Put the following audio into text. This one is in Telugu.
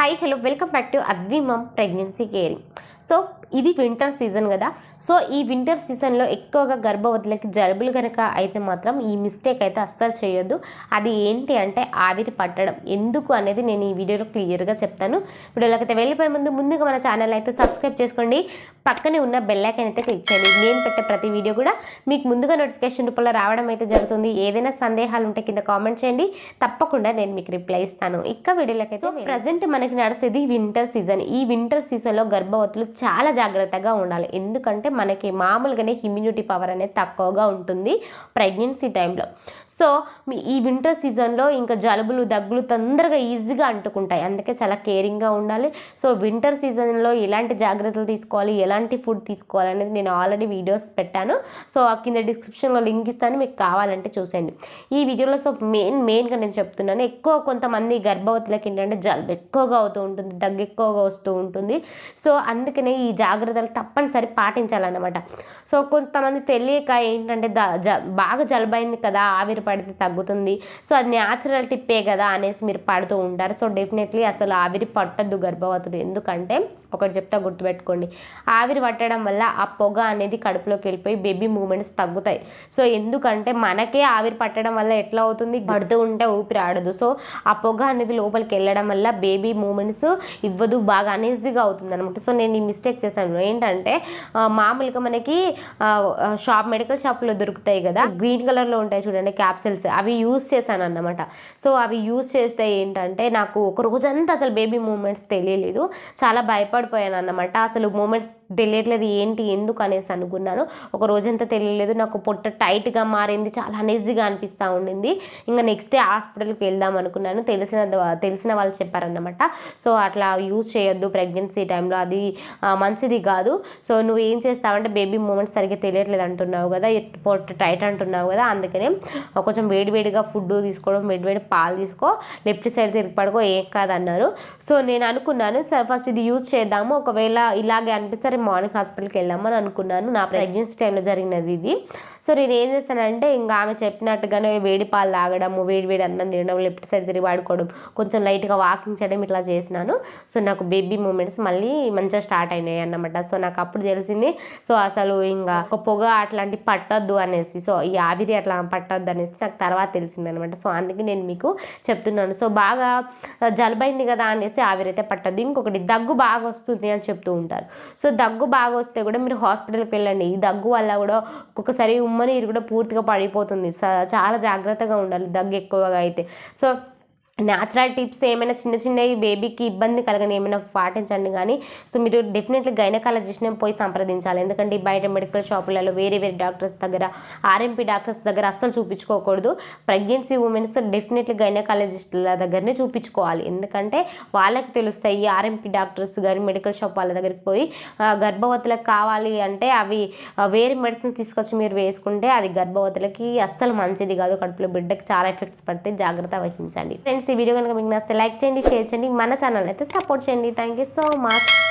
Hi, hello, welcome back to Advimum Pregnancy Caring. So ఇది వింటర్ సీజన్ కదా సో ఈ వింటర్ సీజన్లో ఎక్కువగా గర్భవతులకి జలుబులు కనుక అయితే మాత్రం ఈ మిస్టేక్ అయితే అస్సలు చేయొద్దు అది ఏంటి అంటే ఆవిరి పట్టడం ఎందుకు అనేది నేను ఈ వీడియోలో క్లియర్గా చెప్తాను వీడియోలోకి అయితే వెళ్ళిపోయే ముందు ముందుగా మన ఛానల్ అయితే సబ్స్క్రైబ్ చేసుకోండి పక్కనే ఉన్న బెల్లైకన్ అయితే క్లిక్ చేయండి నేను పెట్టే ప్రతి వీడియో కూడా మీకు ముందుగా నోటిఫికేషన్ రూపంలో రావడం అయితే జరుగుతుంది ఏదైనా సందేహాలు ఉంటే కింద కామెంట్ చేయండి తప్పకుండా నేను మీకు రిప్లై ఇస్తాను ఇక వీడియోలకైతే ప్రజెంట్ మనకి నడిచేది వింటర్ సీజన్ ఈ వింటర్ సీజన్లో గర్భవతులు చాలా జాగ్రత్తగా ఉండాలి ఎందుకంటే మనకి మామూలుగానే ఇమ్యూనిటీ పవర్ అనేది తక్కువగా ఉంటుంది ప్రెగ్నెన్సీ టైంలో సో మీ ఈ వింటర్ సీజన్లో ఇంకా జలుబులు దగ్గులు తొందరగా ఈజీగా అంటుకుంటాయి అందుకే చాలా కేరింగ్గా ఉండాలి సో వింటర్ సీజన్లో ఎలాంటి జాగ్రత్తలు తీసుకోవాలి ఎలాంటి ఫుడ్ తీసుకోవాలి అనేది నేను ఆల్రెడీ వీడియోస్ పెట్టాను సో ఆ కింద డిస్క్రిప్షన్లో లింక్ ఇస్తాను మీకు కావాలంటే చూసేయండి ఈ వీడియోలో సో మెయిన్ మెయిన్గా నేను చెప్తున్నాను ఎక్కువ కొంతమంది గర్భవతులకి ఏంటంటే జలుబు ఎక్కువగా అవుతూ ఉంటుంది దగ్గు ఎక్కువగా వస్తూ ఉంటుంది సో అందుకనే ఈ జాగ్రత్తలు తప్పనిసరి పాటించాలన్నమాట సో కొంతమంది తెలియక ఏంటంటే బాగా అయింది కదా ఆవిరి పడితే తగ్గుతుంది సో అది న్యాచురల్ టిప్పే కదా అనేసి మీరు పడుతూ ఉంటారు సో డెఫినెట్లీ అసలు ఆవిరి పట్టద్దు గర్భవతులు ఎందుకంటే ఒకటి చెప్తా గుర్తుపెట్టుకోండి ఆవిరి పట్టడం వల్ల ఆ పొగ అనేది కడుపులోకి వెళ్ళిపోయి బేబీ మూమెంట్స్ తగ్గుతాయి సో ఎందుకంటే మనకే ఆవిరి పట్టడం వల్ల ఎట్లా అవుతుంది పడుతూ ఉంటే ఊపిరి ఆడదు సో ఆ పొగ అనేది లోపలికి వెళ్ళడం వల్ల బేబీ మూమెంట్స్ ఇవ్వదు బాగా అనేజీగా అవుతుంది అనమాట సో నేను ఈ మిస్టేక్ చేశాను ఏంటంటే మామూలుగా మనకి షాప్ మెడికల్ షాప్లో దొరుకుతాయి కదా గ్రీన్ కలర్లో ఉంటాయి చూడండి క్యాప్ క్యాప్సిల్స్ అవి యూజ్ చేశాను అన్నమాట సో అవి యూజ్ చేస్తే ఏంటంటే నాకు ఒక రోజంతా అసలు బేబీ మూమెంట్స్ తెలియలేదు చాలా భయపడిపోయాను అన్నమాట అసలు మూమెంట్స్ తెలియట్లేదు ఏంటి ఎందుకు అనేసి అనుకున్నాను ఒక రోజంతా తెలియలేదు నాకు పొట్ట టైట్గా మారింది చాలా అనేజీగా అనిపిస్తూ ఉండింది ఇంకా నెక్స్ట్ డే హాస్పిటల్కి వెళ్దాం అనుకున్నాను తెలిసిన తెలిసిన వాళ్ళు చెప్పారన్నమాట సో అట్లా యూజ్ చేయొద్దు ప్రెగ్నెన్సీ టైంలో అది మంచిది కాదు సో నువ్వు ఏం చేస్తావంటే బేబీ మూమెంట్స్ సరిగ్గా తెలియట్లేదు అంటున్నావు కదా పొట్ట టైట్ అంటున్నావు కదా అందుకనే కొంచెం వేడివేడిగా ఫుడ్ తీసుకోవడం వేడివేడి పాలు తీసుకో లెఫ్ట్ సైడ్ తిరిగి పడుకో ఏం కాదన్నారు సో నేను అనుకున్నాను సరే ఫస్ట్ ఇది యూజ్ చేద్దాము ఒకవేళ ఇలాగే అనిపిస్తారు మార్నింగ్ హాస్పిటల్కి వెళ్దామని అనుకున్నాను నా ప్రెగ్నెన్సీ టైంలో జరిగినది ఇది సో నేను ఏం చేశానంటే ఇంకా ఆమె చెప్పినట్టుగానే వేడి పాలు తాగడము వేడి వేడి అన్నం తినడం లెఫ్ట్ సైడ్ తిరిగి వాడుకోవడం కొంచెం లైట్గా వాకింగ్ చేయడం ఇట్లా చేసినాను సో నాకు బేబీ మూమెంట్స్ మళ్ళీ మంచిగా స్టార్ట్ అయినాయి అన్నమాట సో నాకు అప్పుడు తెలిసింది సో అసలు ఇంకా ఒక పొగ అట్లాంటి పట్టద్దు అనేసి సో ఈ ఆవిరి అట్లా పట్టద్దు అనేసి నాకు తర్వాత తెలిసింది అనమాట సో అందుకే నేను మీకు చెప్తున్నాను సో బాగా జలబైంది కదా అనేసి ఆవిరి అయితే పట్టద్దు ఇంకొకటి దగ్గు బాగా వస్తుంది అని చెప్తూ ఉంటారు సో దగ్గు బాగా వస్తే కూడా మీరు హాస్పిటల్కి వెళ్ళండి ఈ దగ్గు వల్ల కూడా ఒక్కొక్కసారి ఉమ్మ ఉమ్మ నీరు కూడా పూర్తిగా పడిపోతుంది చాలా జాగ్రత్తగా ఉండాలి దగ్గు ఎక్కువగా అయితే సో న్యాచురల్ టిప్స్ ఏమైనా చిన్న చిన్నవి బేబీకి ఇబ్బంది కలగని ఏమైనా పాటించండి కానీ సో మీరు డెఫినెట్లీ గైనకాలజిస్ట్ని పోయి సంప్రదించాలి ఎందుకంటే బయట మెడికల్ షాపులలో వేరే వేరే డాక్టర్స్ దగ్గర ఆర్ఎంపీ డాక్టర్స్ దగ్గర అస్సలు చూపించుకోకూడదు ప్రెగ్నెన్సీ ఉమెన్స్ డెఫినెట్లీ గైనకాలజిస్టుల దగ్గరనే చూపించుకోవాలి ఎందుకంటే వాళ్ళకి తెలుస్తాయి ఆర్ఎంపీ డాక్టర్స్ కానీ మెడికల్ షాప్ వాళ్ళ దగ్గరికి పోయి గర్భవతులకు కావాలి అంటే అవి వేరే మెడిసిన్ తీసుకొచ్చి మీరు వేసుకుంటే అది గర్భవతులకి అస్సలు మంచిది కాదు కడుపులో బిడ్డకి చాలా ఎఫెక్ట్స్ పడితే జాగ్రత్త వహించండి ఫ్రెండ్స్ ఈ వీడియో కనుక మీకు నచ్చితే లైక్ చేయండి షేర్ చేయండి మన ఛానల్ అయితే సపోర్ట్ చేయండి థ్యాంక్ సో మచ్